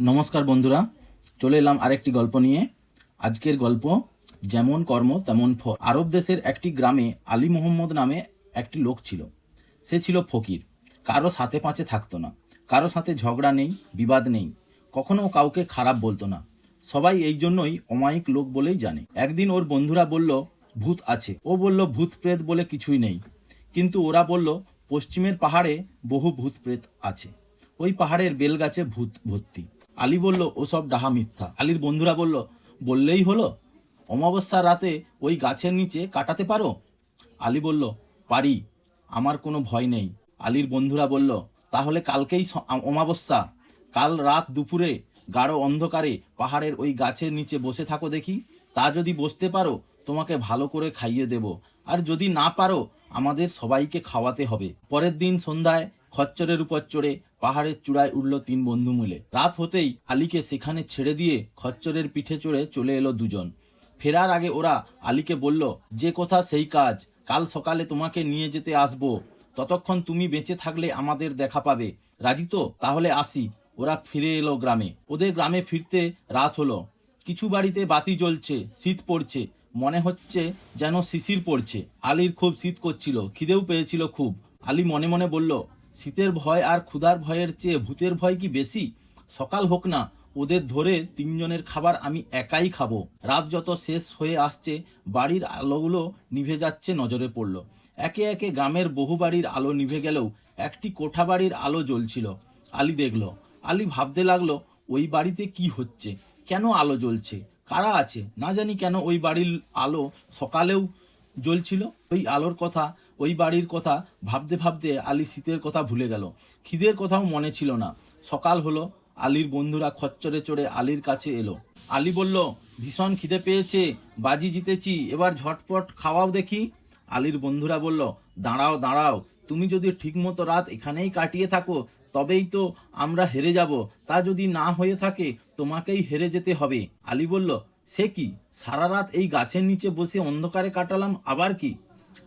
নমস্কার বন্ধুরা, চলে এলাম আরেকটি গল্প নিয়ে। আজকের গল্প, যেমন কর্ম, তেমন ফল। আরব দেশের একটি গ্রামে আলী মোহাম্মদ নামে একটি লোক ছিল। সে ছিল ফকির। কারও সাথে পাঁচে থাকতো না। কারও সাথে ঝগড়া নেই, বিবাদ নেই। কখনো কাউকে খারাপ বলতো না। সবাই এই জন্যই অমায়িক লোক বলেই জানে। একদিন ওর বন্ধুরা বলল, ভূত আছে। ও বলল ভূত প্রেত বলে কিছুই নেই। কিন্তু ওরা বলল, পশ্চিমের পাহাড়ে বহু ভূত প্রেত আছে। ওই পাহাড়ের বেলগাছে ভূত ভর্তি। আলী বলল ওসব ডাহা মিথ্যা। আলীর বন্ধুরা বলল, বললেই হলো। অমাবস্যার রাতে ওই গাছের নিচে কাটাতে পারো? আলী বলল, পারি, আমার কোনো ভয় নেই। আলীর বন্ধুরা বলল, তাহলে কালকেই অমাবস্যা। কাল রাত দুপুরে গাঢ় অন্ধকারে পাহাড়ের ওই গাছের নিচে বসে থাকো দেখি। তা যদি বসতে পারো, তোমাকে ভালো করে খাইয়ে দেব। আর যদি না পারো, আমাদের সবাইকে খাওয়াতে হবে। পরের দিন সন্ধ্যায় খচ্চরের উপর চড়ে পাহাড়ের চূড়ায় উঠল তিন বন্ধু মিলে। রাত হতেই আলীকে সেখানে ছেড়ে দিয়ে খচ্চরের পিঠে চড়ে চলে এলো দুজন। ফেরার আগে ওরা আলীকে বলল, যে কথা সেই কাজ। কাল সকালে তোমাকে নিয়ে যেতে আসব। ততক্ষণ তুমি বেঁচে থাকলে আমাদের দেখা পাবে। রাজি তো? তাহলে আসি। ওরা ফিরে এলো গ্রামে। ওদের গ্রামে ফিরতে রাত হলো। কিছু বাড়িতে বাতি জ্বলছে, শীত পড়ছে। মনে হচ্ছে যেন শিশির পড়ছে। আলীর খুব শীত করছিল, খিদেও পেয়েছিল খুব। আলী মনে মনে বলল শীতের ভয় আর ক্ষুধার ভয়ের চেয়ে ভূতের ভয় কি বেশি? সকাল হোক না, ওদের ধরে তিনজনের খাবার আমি একাই খাব। রাত যত শেষ হয়ে আসছে, বাড়ির আলোগুলো নিভে যাচ্ছে নজরে পড়ল। একে একে গ্রামের বহু বাড়ির আলো নিভে গেলেও একটি কোঠা বাড়ির আলো জ্বলছিল। আলী দেখল, আলী ভাবতে লাগল, ওই বাড়িতে কি হচ্ছে? কেন আলো জ্বলছে? কারা আছে? না জানি কেন ওই বাড়ির আলো সকালেও জ্বলছিল। ওই আলোর কথা ওই বাড়ির কথা ভাবতে ভাবতে আলী শীতের কথা ভুলে গেল। খিদের কথাও মনে ছিল না। সকাল হলো, আলীর বন্ধুরা খচ্চরে চড়ে আলীর কাছে এলো। আলী বলল, ভীষণ খিদে পেয়েছে, বাজি জিতেছি, এবার ঝটপট খাওয়াও দেখি। আলীর বন্ধুরা বলল, দাঁড়াও দাঁড়াও, তুমি যদি ঠিকমতো রাত এখানেই কাটিয়ে থাকো, তবেই তো আমরা হেরে যাব। তা যদি না হয়ে থাকে, তোমাকেই হেরে যেতে হবে। আলী বলল, সে কি? সারা রাত এই গাছের নিচে বসে অন্ধকারে কাটালাম, আবার কি?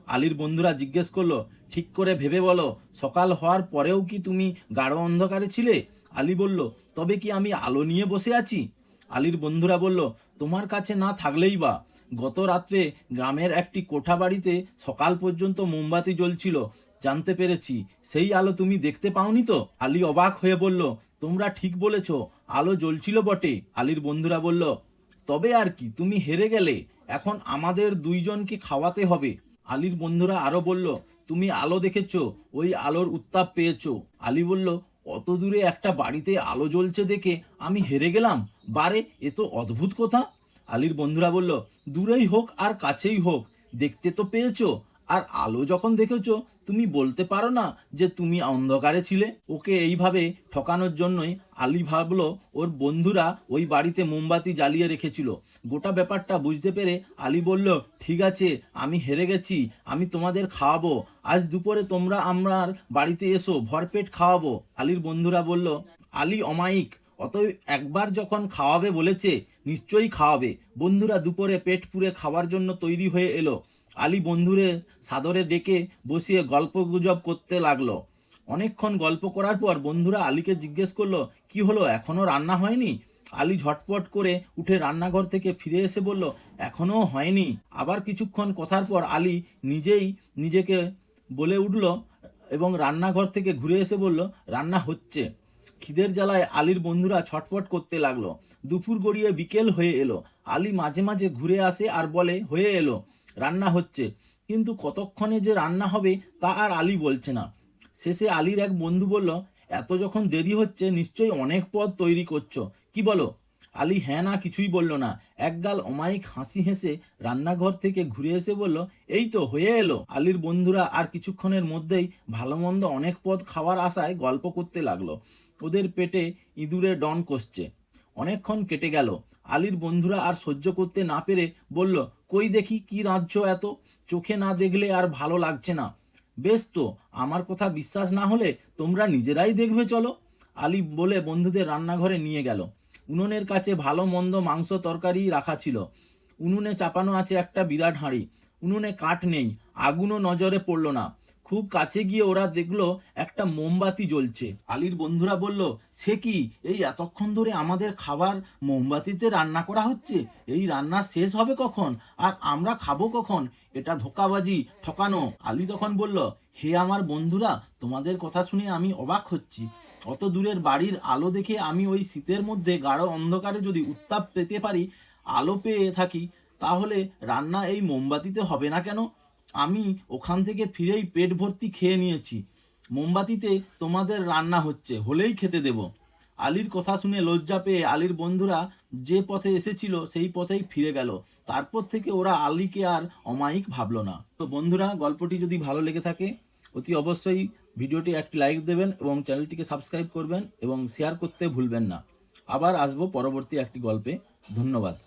আলীর বন্ধুরা জিজ্ঞেস করল, ঠিক করে ভেবে বলো, সকাল হওয়ার পরেও কি তুমি গাঢ় অন্ধকারে ছিলে? আলী বলল, তবে কি আমি আলো নিয়ে বসে আছি? আলীর বন্ধুরা বলল, তোমার কাছে না থাকলেই বা। গত রাত্রে গ্রামের একটি কোঠা বাড়িতে সকাল পর্যন্ত মোমবাতি জ্বলছিল, জানতে পেরেছি, সেই আলো তুমি দেখতে পাওনি তো? আলী অবাক হয়ে বলল, তোমরা ঠিক বলেছ, আলো জ্বলছিল বটে। আলীর বন্ধুরা বলল, তবে আর কি, তুমি হেরে গেলে, এখন আমাদের দুইজনকে খাওয়াতে হবে। আলীর বন্ধুরা আরও বলল, তুমি আলো দেখেছ, ওই আলোর উত্তাপ পেয়েছ। আলী বলল, অত দূরে একটা বাড়িতে আলো জ্বলছে দেখে আমি হেরে গেলাম। বারে, এ তো অদ্ভুত কথা। আলীর বন্ধুরা বলল, দূরেই হোক আর কাছেই হোক, দেখতে তো পেয়েছ। আর আলো যখন দেখেছ, তুমি বলতে পারো না যে তুমি অন্ধকারে ছিলে। ওকে এইভাবে ঠকানোর জন্যই আলী ভাবলো ওর বন্ধুরা ওই বাড়িতে মোমবাতি জ্বালিয়ে রেখেছিল। গোটা ব্যাপারটা বুঝতে পেরে আলী বলল, ঠিক আছে, আমি হেরে গেছি, আমি তোমাদের খাওয়াবো। আজ দুপুরে তোমরা আমার বাড়িতে এসো, ভরপেট খাওয়াবো। আলীর বন্ধুরা বলল, আলী অমায়িক অতএব একবার যখন খাওয়াবে বলেছে, নিশ্চয়ই খাওয়াবে। বন্ধুরা, দুপুরে পেট পুরে খাওয়ার জন্য তৈরি হয়ে এলো। আলী বন্ধুরে সাদরে ডেকে বসিয়ে গল্প গুজব করতে লাগল। অনেকক্ষণ গল্প করার পর বন্ধুরা আলীকে জিজ্ঞেস করল, কি হলো? এখনও রান্না হয়নি? আলী ঝটপট করে উঠে রান্নাঘর থেকে ফিরে এসে বলল, এখনও হয়নি। আবার কিছুক্ষণ কথার পর আলী নিজেই নিজেকে বলে উঠল এবং রান্নাঘর থেকে ঘুরে এসে বলল, রান্না হচ্ছে। খিদের জ্বালায় আলীর বন্ধুরা ছটফট করতে লাগল। দুপুর গড়িয়ে বিকেল হয়ে এলো। আলী মাঝে মাঝে ঘুরে আসে আর বলে, হয়ে এলো, রান্না হচ্ছে। কিন্তু কতক্ষণে যে রান্না হবে তা আর আলী বলছে না। শেষে আলীর এক বন্ধু বলল, এত যখন দেরি হচ্ছে, নিশ্চয়ই অনেক পদ তৈরি করছ। কি বলো? আলী হ্যাঁ না কিছুই বলল না। একগাল অমায়িক হাসি হেসে রান্নাঘর থেকে ঘুরে এসে বলল, এই তো, হয়ে এলো। আলীর বন্ধুরা আর কিছুক্ষণের মধ্যেই ভালো মন্দ অনেক পদ খাওয়ার আশায় গল্প করতে লাগল। ওদের পেটে ইঁদুরে ডন কষছে। অনেকক্ষণ কেটে গেল। আলীর বন্ধুরা আর সহ্য করতে না পেরে বলল, কই দেখি কি রাজ্য এত? চোখে না দেখলে আর ভালো লাগছে না। বেশ তো, আমার কথা বিশ্বাস না হলে তোমরা নিজেরাই দেখবে, চলো। আলী বলে বন্ধুদের রান্নাঘরে নিয়ে গেল। উনুনের কাছে ভালো মন্দ মাংস তরকারি রাখা ছিল। উনুনে চাপানো আছে একটা বিরাট হাঁড়ি। উনুনে কাঠ নেই, আগুনও নজরে পড়ল না। খুব কাছে গিয়ে ওরা দেখল একটা মোমবাতি জ্বলছে। আলীর বন্ধুরা বলল, সে কি? এই এতক্ষণ ধরে আমাদের খাবার মোমবাতিতে রান্না করা হচ্ছে? এই রান্না শেষ হবে কখন? আর আমরা খাব কখন? এটা ধোকাবাজি, ঠকানো। আলী তখন বলল, হে আমার বন্ধুরা, তোমাদের কথা শুনে আমি অবাক হচ্ছি। অত দূরের বাড়ির আলো দেখে আমি ওই শীতের মধ্যে গাঢ় অন্ধকারে যদি উত্তাপ পেতে পারি, আলো পেয়ে থাকি, তাহলে রান্না এই মোমবাতিতে হবে না কেন? আমি ওখান থেকে ফিরেই পেট ভর্তি খেয়ে নিয়েছি। মোমবাতিতে তোমাদের রান্না হচ্ছে, হলেই খেতে দেব। আলীর কথা শুনে লজ্জা পেয়ে আলীর বন্ধুরা যে পথে এসেছিল সেই পথেই ফিরে গেল। তারপর থেকে ওরা আলীকে আর অমায়িক ভাবলো না। তো বন্ধুরা, গল্পটি যদি ভালো লেগে থাকে, অতি অবশ্যই ভিডিওটি একটি লাইক দেবেন এবং চ্যানেলটিকে সাবস্ক্রাইব করবেন এবং শেয়ার করতে ভুলবেন না। আবার আসব পরবর্তী একটি গল্পে। ধন্যবাদ।